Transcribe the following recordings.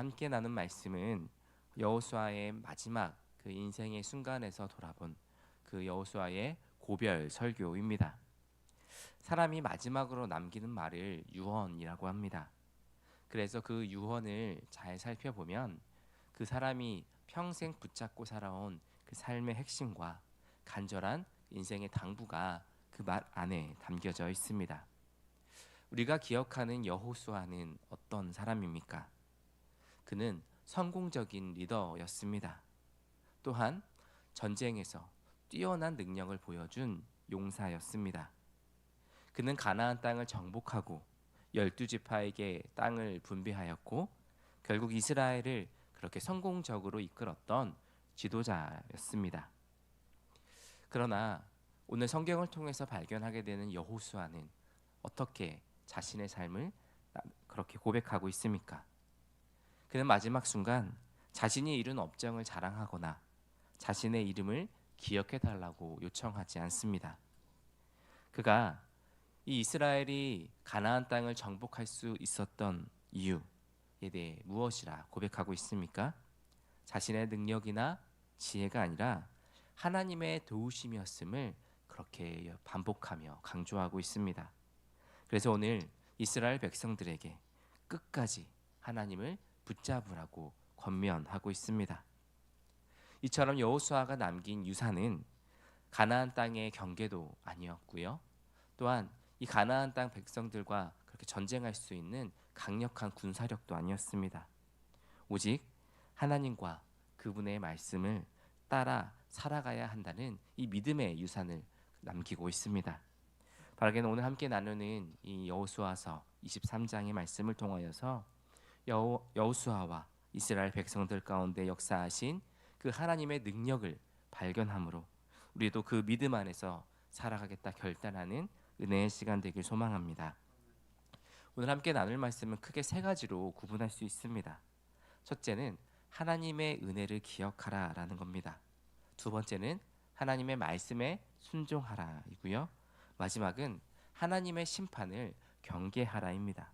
함께 나눈 말씀은 여호수아의 마지막 그 인생의 순간에서 돌아본 그 여호수아의 고별 설교입니다. 사람이 마지막으로 남기는 말을 유언이라고 합니다. 그래서 그 유언을 잘 살펴보면 그 사람이 평생 붙잡고 살아온 그 삶의 핵심과 간절한 인생의 당부가 그 말 안에 담겨져 있습니다. 우리가 기억하는 여호수아는 어떤 사람입니까? 그는 성공적인 리더였습니다. 또한 전쟁에서 뛰어난 능력을 보여준 용사였습니다. 그는 가나안 땅을 정복하고 열두 지파에게 땅을 분배하였고 결국 이스라엘을 그렇게 성공적으로 이끌었던 지도자였습니다. 그러나 오늘 성경을 통해서 발견하게 되는 여호수아는 어떻게 자신의 삶을 그렇게 고백하고 있습니까? 그는 마지막 순간 자신이 이룬 업적을 자랑하거나 자신의 이름을 기억해 달라고 요청하지 않습니다. 그가 이 이스라엘이 가나안 땅을 정복할 수 있었던 이유에 대해 무엇이라 고백하고 있습니까? 자신의 능력이나 지혜가 아니라 하나님의 도우심이었음을 그렇게 반복하며 강조하고 있습니다. 그래서 오늘 이스라엘 백성들에게 끝까지 하나님을 붙잡으라고 권면하고 있습니다. 이처럼 여호수아가 남긴 유산은 가나안 땅의 경계도 아니었고요. 또한 이 가나안 땅 백성들과 그렇게 전쟁할 수 있는 강력한 군사력도 아니었습니다. 오직 하나님과 그분의 말씀을 따라 살아가야 한다는 이 믿음의 유산을 남기고 있습니다. 바라게는 오늘 함께 나누는 이 여호수아서 23장의 말씀을 통하여서 여호, 여호수아와 이스라엘 백성들 가운데 역사하신 그 하나님의 능력을 발견함으로 우리도 그 믿음 안에서 살아가겠다 결단하는 은혜의 시간 되길 소망합니다. 오늘 함께 나눌 말씀은 크게 세 가지로 구분할 수 있습니다. 첫째는 하나님의 은혜를 기억하라라는 겁니다. 두 번째는 하나님의 말씀에 순종하라이고요. 마지막은 하나님의 심판을 경계하라입니다.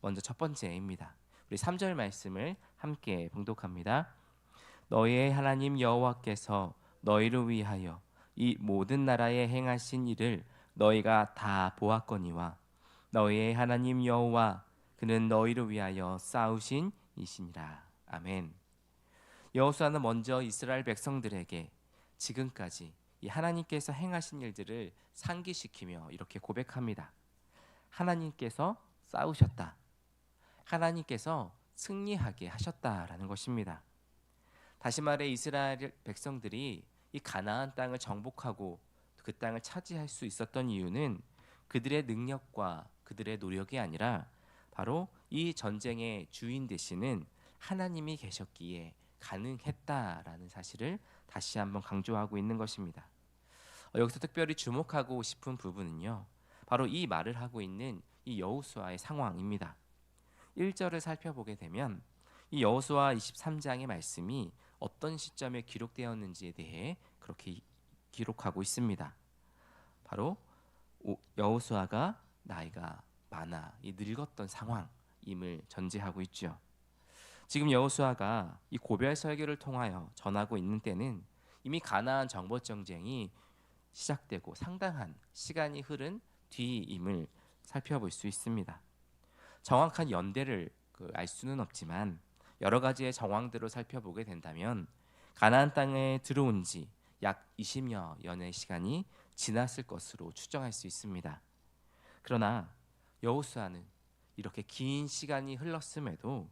먼저 첫 번째입니다. 우리 3절 말씀을 함께 봉독합니다. 너희의 하나님 여호와께서 너희를 위하여 이 모든 나라에 행하신 일을 너희가 다 보았거니와 너희의 하나님 여호와 그는 너희를 위하여 싸우신 이시니라. 아멘. 여호수아는 먼저 이스라엘 백성들에게 지금까지 이 하나님께서 행하신 일들을 상기시키며 이렇게 고백합니다. 하나님께서 싸우셨다. 하나님께서 승리하게 하셨다라는 것입니다. 다시 말해 이스라엘 백성들이 이 가나안 땅을 정복하고 그 땅을 차지할 수 있었던 이유는 그들의 능력과 그들의 노력이 아니라 바로 이 전쟁의 주인 되시는 하나님이 계셨기에 가능했다라는 사실을 다시 한번 강조하고 있는 것입니다. 어, 여기서 특별히 주목하고 싶은 부분은요. 바로 이 말을 하고 있는 이 여호수아의 상황입니다. 1절을 살펴보게 되면 이 여호수아 23장의 말씀이 어떤 시점에 기록되었는지에 대해 그렇게 기록하고 있습니다. 바로 여호수아가 나이가 많아 이 늙었던 상황임을 전제하고 있죠. 지금 여호수아가 이 고별 설교를 통하여 전하고 있는 때는 이미 가나안 정복 전쟁이 시작되고 상당한 시간이 흐른 뒤임을 살펴볼 수 있습니다. 정확한 연대를 그 알 수는 없지만 여러 가지의 정황들을 살펴보게 된다면 가나안 땅에 들어온 지 약 20여 년의 시간이 지났을 것으로 추정할 수 있습니다. 그러나 여호수아는 이렇게 긴 시간이 흘렀음에도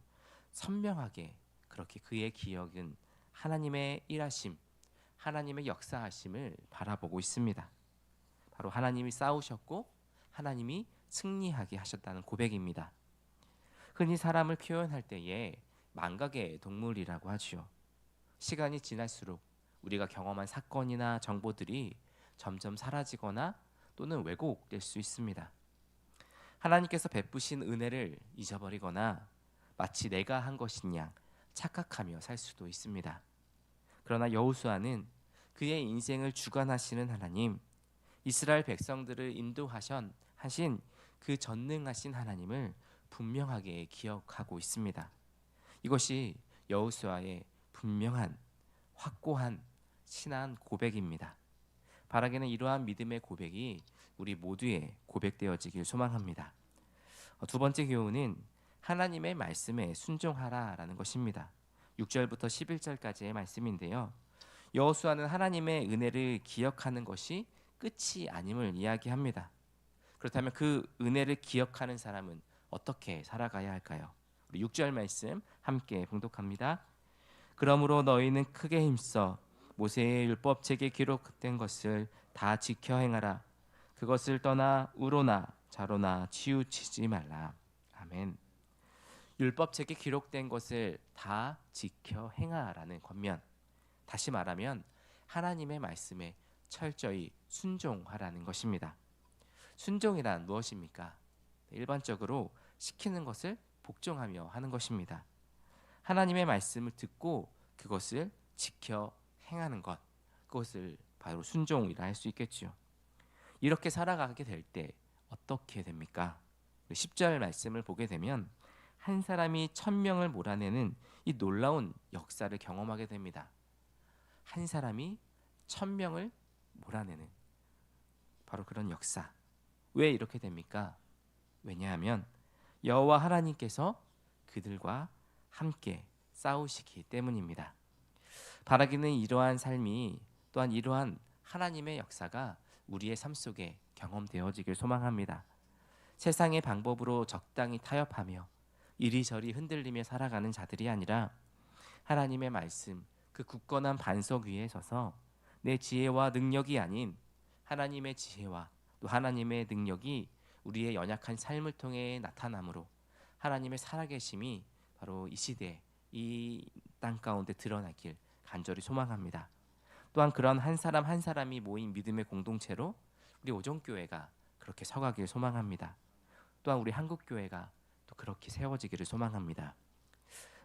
선명하게 그렇게 그의 기억은 하나님의 일하심, 하나님의 역사하심을 바라보고 있습니다. 바로 하나님이 싸우셨고 하나님이 승리하게 하셨다는 고백입니다. 흔히 사람을 표현할 때에 망각의 동물이라고 하지요. 시간이 지날수록 우리가 경험한 사건이나 정보들이 점점 사라지거나 또는 왜곡될 수 있습니다. 하나님께서 베푸신 은혜를 잊어버리거나 마치 내가 한 것인 양 착각하며 살 수도 있습니다. 그러나 여호수아는 그의 인생을 주관하시는 하나님, 이스라엘 백성들을 인도하신 하신 그 전능하신 하나님을 분명하게 기억하고 있습니다. 이것이 여호수아의 분명한 확고한 신한 고백입니다. 바라기는 이러한 믿음의 고백이 우리 모두의 고백되어지길 소망합니다. 어, 두 번째 교훈은 하나님의 말씀에 순종하라라는 것입니다. 6절부터 11절까지의 말씀인데요. 여호수아는 하나님의 은혜를 기억하는 것이 끝이 아님을 이야기합니다. 그렇다면 그 은혜를 기억하는 사람은 어떻게 살아가야 할까요? 우리 6절 말씀 함께 봉독합니다. 그러므로 너희는 크게 힘써 모세의 율법 책에 기록된 것을 다 지켜 행하라. 그것을 떠나 우로나 자로나 치우치지 말라. 아멘. 율법 책에 기록된 것을 다 지켜 행하라는 권면. 다시 말하면 하나님의 말씀에 철저히 순종하라는 것입니다. 순종이란 무엇입니까? 일반적으로 시키는 것을 복종하며 하는 것입니다. 하나님의 말씀을 듣고 그것을 지켜 행하는 것, 그것을 바로 순종이라 할 수 있겠지요. 이렇게 살아가게 될 때 어떻게 됩니까? 10절 말씀을 보게 되면 한 사람이 천명을 몰아내는 이 놀라운 역사를 경험하게 됩니다. 한 사람이 천명을 몰아내는 바로 그런 역사. 왜 이렇게 됩니까? 왜냐하면 여호와 하나님께서 그들과 함께 싸우시기 때문입니다. 바라기는 이러한 삶이 또한 이러한 하나님의 역사가 우리의 삶 속에 경험되어지길 소망합니다. 세상의 방법으로 적당히 타협하며 이리저리 흔들리며 살아가는 자들이 아니라 하나님의 말씀 그 굳건한 반석 위에 서서 내 지혜와 능력이 아닌 하나님의 지혜와 또 하나님의 능력이 우리의 연약한 삶을 통해 나타남으로 하나님의 살아계심이 바로 이 시대 이땅 가운데 드러나길 간절히 소망합니다. 또한 그런 한 사람 한 사람이 모인 믿음의 공동체로 우리 오종교회가 그렇게 서가길 소망합니다. 또한 우리 한국교회가 또 그렇게 세워지기를 소망합니다.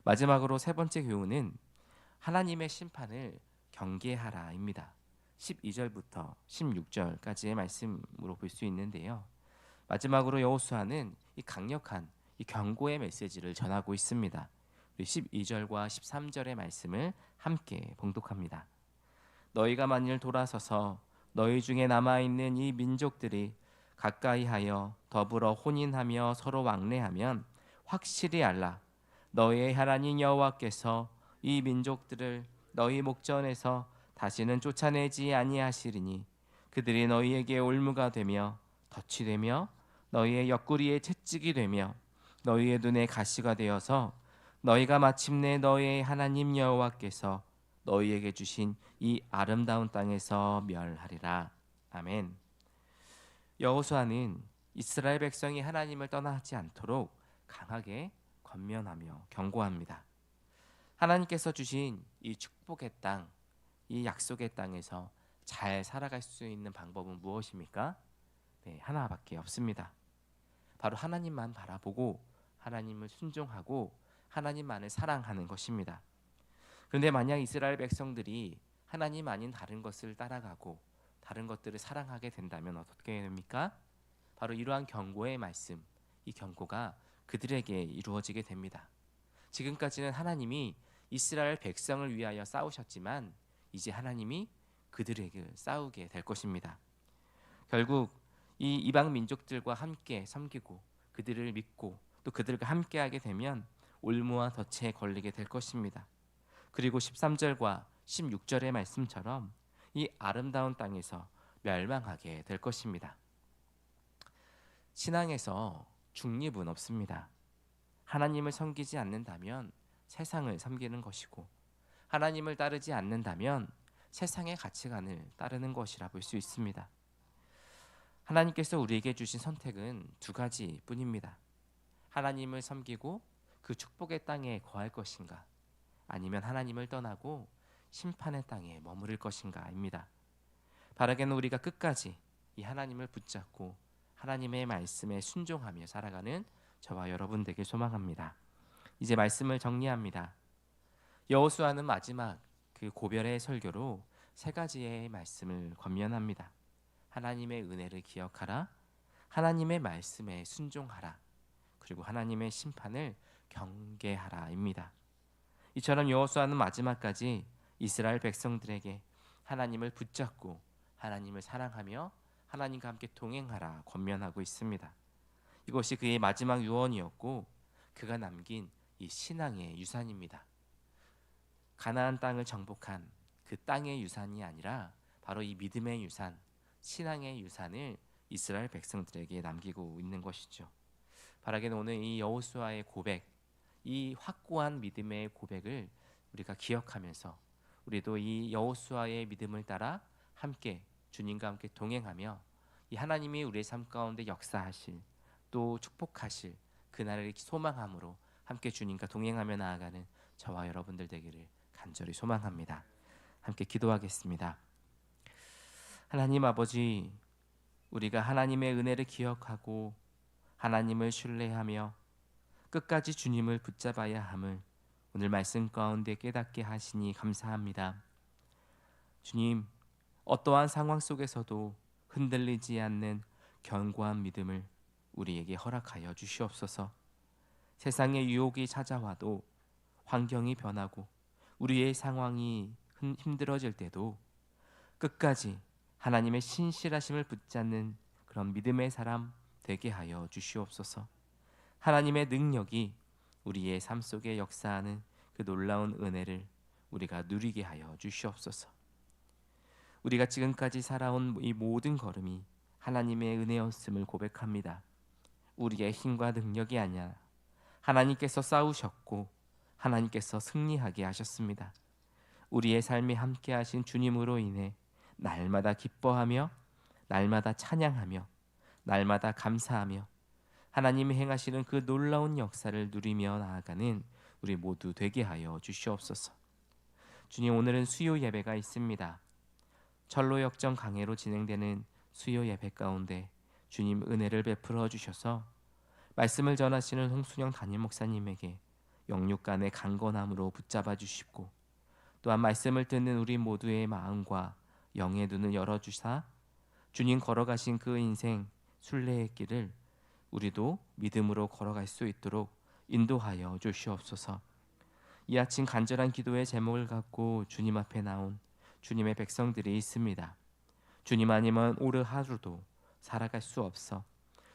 마지막으로 세 번째 교훈은 하나님의 심판을 경계하라입니다. 12절부터 16절까지의 말씀으로 볼 수 있는데요. 마지막으로 여호수아는 이 강력한 이 경고의 메시지를 전하고 있습니다. 12절과 13절의 말씀을 함께 봉독합니다. 너희가 만일 돌아서서 너희 중에 남아 있는 이 민족들이 가까이 하여 더불어 혼인하며 서로 왕래하면 확실히 알라 너희의 하나님 여호와께서 이 민족들을 너희 목전에서 다시는 쫓아내지 아니하시리니 그들이 너희에게 올무가 되며 덫이 되며 너희의 옆구리에 채찍이 되며 너희의 눈에 가시가 되어서 너희가 마침내 너희의 하나님 여호와께서 너희에게 주신 이 아름다운 땅에서 멸하리라. 아멘. 여호수아는 이스라엘 백성이 하나님을 떠나지 않도록 강하게 권면하며 경고합니다. 하나님께서 주신 이 축복의 땅, 이 약속의 땅에서 잘 살아갈 수 있는 방법은 무엇입니까? 네, 하나밖에 없습니다. 바로 하나님만 바라보고 하나님을 순종하고 하나님만을 사랑하는 것입니다. 그런데 만약 이스라엘 백성들이 하나님 아닌 다른 것을 따라가고 다른 것들을 사랑하게 된다면 어떻게 됩니까? 바로 이러한 경고의 말씀, 이 경고가 그들에게 이루어지게 됩니다. 지금까지는 하나님이 이스라엘 백성을 위하여 싸우셨지만 이제 하나님이 그들에게 싸우게 될 것입니다. 결국 이 이방 민족들과 함께 섬기고 그들을 믿고 또 그들과 함께하게 되면 올무와 덫에 걸리게 될 것입니다. 그리고 13절과 16절의 말씀처럼 이 아름다운 땅에서 멸망하게 될 것입니다. 신앙에서 중립은 없습니다. 하나님을 섬기지 않는다면 세상을 섬기는 것이고 하나님을 따르지 않는다면 세상의 가치관을 따르는 것이라 볼 수 있습니다. 하나님께서 우리에게 주신 선택은 두 가지뿐입니다. 하나님을 섬기고 그 축복의 땅에 거할 것인가 아니면 하나님을 떠나고 심판의 땅에 머무를 것인가입니다. 바라게는 우리가 끝까지 이 하나님을 붙잡고 하나님의 말씀에 순종하며 살아가는 저와 여러분 되길 소망합니다. 이제 말씀을 정리합니다. 여호수아는 마지막 그 고별의 설교로 세 가지의 말씀을 권면합니다. 하나님의 은혜를 기억하라. 하나님의 말씀에 순종하라. 그리고 하나님의 심판을 경계하라입니다. 이처럼 여호수아는 마지막까지 이스라엘 백성들에게 하나님을 붙잡고 하나님을 사랑하며 하나님과 함께 동행하라 권면하고 있습니다. 이것이 그의 마지막 유언이었고 그가 남긴 이 신앙의 유산입니다. 가나안 땅을 정복한 그 땅의 유산이 아니라 바로 이 믿음의 유산, 신앙의 유산을 이스라엘 백성들에게 남기고 있는 것이죠. 바라기는 오늘 이 여호수아의 고백, 이 확고한 믿음의 고백을 우리가 기억하면서 우리도 이 여호수아의 믿음을 따라 함께 주님과 함께 동행하며 이 하나님이 우리의 삶 가운데 역사하실 또 축복하실 그날을 소망함으로 함께 주님과 동행하며 나아가는 저와 여러분들 되기를 간절히 소망합니다. 함께 기도하겠습니다. 하나님 아버지, 우리가 하나님의 은혜를 기억하고 하나님을 신뢰하며 끝까지 주님을 붙잡아야 함을 오늘 말씀 가운데 깨닫게 하시니 감사합니다. 주님, 어떠한 상황 속에서도 흔들리지 않는 견고한 믿음을 우리에게 허락하여 주시옵소서. 세상의 유혹이 찾아와도 환경이 변하고 우리의 상황이 힘들어질 때도 끝까지 하나님의 신실하심을 붙잡는 그런 믿음의 사람 되게 하여 주시옵소서. 하나님의 능력이 우리의 삶 속에 역사하는 그 놀라운 은혜를 우리가 누리게 하여 주시옵소서. 우리가 지금까지 살아온 이 모든 걸음이 하나님의 은혜였음을 고백합니다. 우리의 힘과 능력이 아니라 하나님께서 싸우셨고 하나님께서 승리하게 하셨습니다. 우리의 삶에 함께 하신 주님으로 인해 날마다 기뻐하며 날마다 찬양하며 날마다 감사하며 하나님이 행하시는 그 놀라운 역사를 누리며 나아가는 우리 모두 되게 하여 주시옵소서. 주님 오늘은 수요 예배가 있습니다. 철로 역정 강해로 진행되는 수요 예배 가운데 주님 은혜를 베풀어 주셔서 말씀을 전하시는 홍순영 담임 목사님에게 영육간의 강건함으로 붙잡아 주시고 또한 말씀을 듣는 우리 모두의 마음과 영의 눈을 열어 주사 주님 걸어가신 그 인생 순례의 길을 우리도 믿음으로 걸어갈 수 있도록 인도하여 주시옵소서. 이 아침 간절한 기도의 제목을 갖고 주님 앞에 나온 주님의 백성들이 있습니다. 주님 아니면 오늘 하루도 살아갈 수 없어.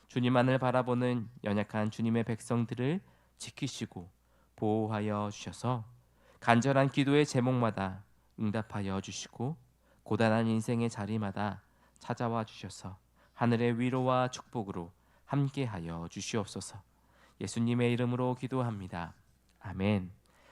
주님만을 바라보는 연약한 주님의 백성들을 지키시고 보호하여 주셔서 간절한 기도의 제목마다 응답하여 주시고 고단한 인생의 자리마다 찾아와 주셔서 하늘의 위로와 축복으로 함께하여 주시옵소서. 예수님의 이름으로 기도합니다. 아멘.